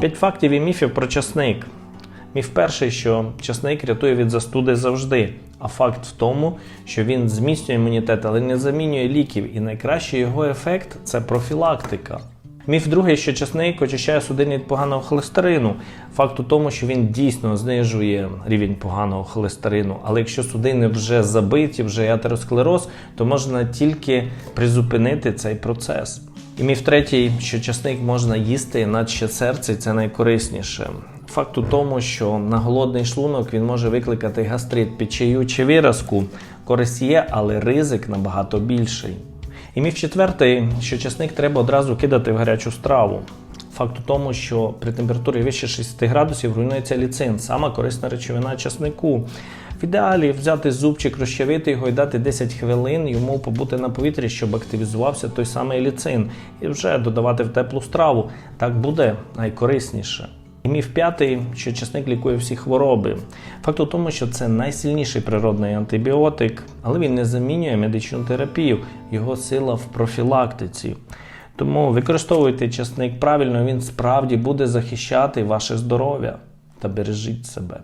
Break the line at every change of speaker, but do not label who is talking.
П'ять фактів і міфів про часник. Міф перший, що часник рятує від застуди завжди. А факт в тому, що він зміцнює імунітет, але не замінює ліків. І найкращий його ефект це профілактика. Міф другий, що часник очищає судини від поганого холестерину. Факт у тому, що він дійсно знижує рівень поганого холестерину. Але якщо судини вже забиті, вже атеросклероз, то можна тільки призупинити цей процес. І міф третій, що часник можна їсти, наче серце, це найкорисніше. Факт у тому, що на голодний шлунок він може викликати гастрит, печію чи виразку. Користь є, але ризик набагато більший. І міф четвертий, що часник треба одразу кидати в гарячу страву. Факт у тому, що при температурі вище 60 градусів руйнується ліцин, сама корисна речовина часнику. В ідеалі взяти зубчик, розчавити його і дати 10 хвилин йому побути на повітрі, щоб активізувався той самий ліцин, і вже додавати в теплу страву. Так буде найкорисніше. І міф п'ятий, що часник лікує всі хвороби. Факт у тому, що це найсильніший природний антибіотик, але він не замінює медичну терапію, його сила в профілактиці. Тому використовуйте часник правильно, він справді буде захищати ваше здоров'я та бережіть себе.